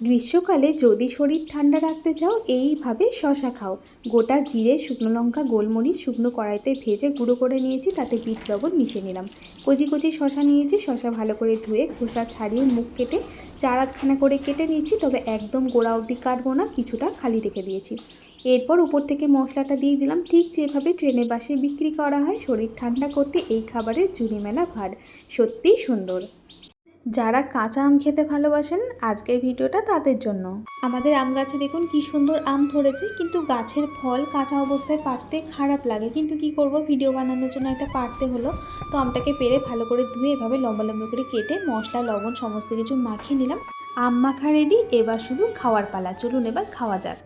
গ্রীষ্মকালে যদি শরীর ঠান্ডা রাখতে চাও, এইভাবে শশা খাও। গোটা জিরে, শুকনো লঙ্কা, গোলমরিচ, শুকনো কড়াইতে ভেজে গুঁড়ো করে নিয়েছি, তাতে বিট লবণ মিশিয়ে নিলাম। কচি কচি শশা নিয়েছি, শশা ভালো করে ধুয়ে খোসা ছাড়িয়ে মুখ কেটে চার আধখানা করে কেটে নিয়েছি, তবে একদম গোড়া অবধি কাটবো না, কিছুটা খালি রেখে দিয়েছি। এরপর উপর থেকে মশলাটা দিয়ে দিলাম, ঠিক যেভাবে ট্রেনে বাসে বিক্রি করা হয়, শরীর ঠান্ডা করতে এই খাবারের জুড়ি মেলা ভার। সত্যিই সুন্দর। যারা কাঁচা আম খেতে ভালোবাসেন আজকের ভিডিওটা তাদের জন্য। আমাদের আম গাছে দেখুন কি সুন্দর আম ধরেছে কিন্তু গাছের ফল কাঁচা অবস্থায় পাড়তে খারাপ লাগে। কিন্তু কি করব ভিডিও বানানোর জন্য একটা পাড়তে হলো। তো আমটাকে পেরে ভালো করে ধুয়ে এভাবে লম্বা লম্বা করে কেটে মশলা লবণ সমস্ত কিছু মাখিয়ে নিলাম। আম মাখা রেডি এবার শুধু খাওয়ার পালা। চলুন এবার খাওয়া যাক।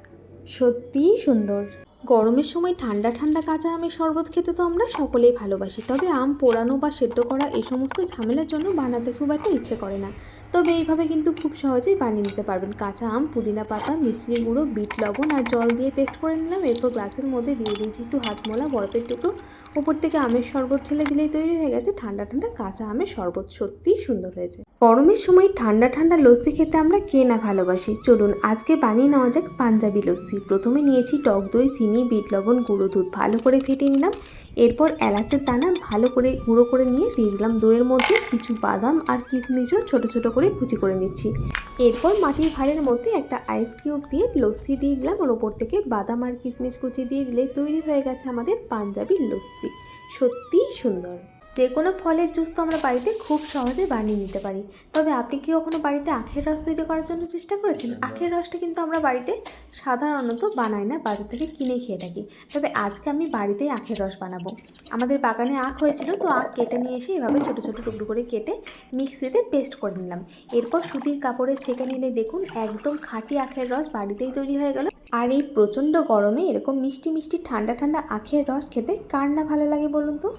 সত্যিই সুন্দর। গরমের সময় ঠান্ডা ঠান্ডা কাঁচা আমের শরবত খেতে তো আমরা সকলেই ভালোবাসি। তবে আম পোড়ানো বা সেদ্ধ করা এই সমস্ত ঝামেলার জন্য বানাতে খুব একটা ইচ্ছে করে না। তবে এইভাবে কিন্তু খুব সহজেই বানিয়ে নিতে পারবেন। কাঁচা আম, পুদিনা পাতা মিশ্রি গুঁড়ো, বিট লবণ আর জল দিয়ে পেস্ট করে নিলাম। এরপর গ্লাসের মধ্যে দিয়ে দিয়েছি একটু হাজমোলা বরফের টুকরো। ওপর থেকে আমের শরবত ঢেলে দিলেই তৈরি হয়ে গেছে ঠান্ডা ঠান্ডা কাঁচা আমের শরবত। সত্যিই সুন্দর হয়েছে। গরমের সময় ঠান্ডা ঠান্ডা লস্যি খেতে আমরা কে না ভালোবাসি? চলুন, আজকে বানিয়ে নেওয়া যাক পাঞ্জাবি লস্যি। প্রথমে নিয়েছি টক দই, চিনি, বিট লবণ, গুঁড়ো দুধ। ভালো করে ফেটে নিলাম। এরপর এলাচের দানা ভালো করে গুঁড়ো করে নিয়ে দিয়ে দিলাম দইয়ের মধ্যে কিছু বাদাম আর কিশমিশও ছোটো ছোটো করে কুচি করে নিচ্ছি। এরপর মাটির ভাঁড়ের মধ্যে একটা আইস কিউব দিয়ে লস্যি দিয়ে দিলাম। আর ওপর থেকে বাদাম আর কিশমিশ কুচি দিয়ে দিলে তৈরি হয়ে গেছে আমাদের পাঞ্জাবি লস্যি। সত্যিই সুন্দর। যে কোনো ফলের জুস তো আমরা বাড়িতে খুব সহজে বানিয়ে নিতে পারি। তবে আপনি কি কখনো বাড়িতে আখের রস তৈরি করার জন্য চেষ্টা করেছেন? আখের রসটা কিন্তু আমরা বাড়িতে সাধারণত বানাই না বাজার থেকে কিনে খেয়ে থাকি। তবে আজকে আমি বাড়িতেই আখের রস বানাবো। আমাদের বাগানে আখ হয়েছিল তো আখ কেটে নিয়ে এসে এভাবে ছোটো ছোটো টুকরো করে কেটে মিক্সিতে পেস্ট করে নিলাম। এরপর সুতির কাপড়ে ছেঁকে নিলে দেখুন একদম খাঁটি আখের রস বাড়িতেই তৈরি হয়ে গেল। আর এই প্রচণ্ড গরমে এরকম মিষ্টি মিষ্টি ঠান্ডা ঠান্ডা আখের রস খেতে কার না ভালো লাগে বলুন তো?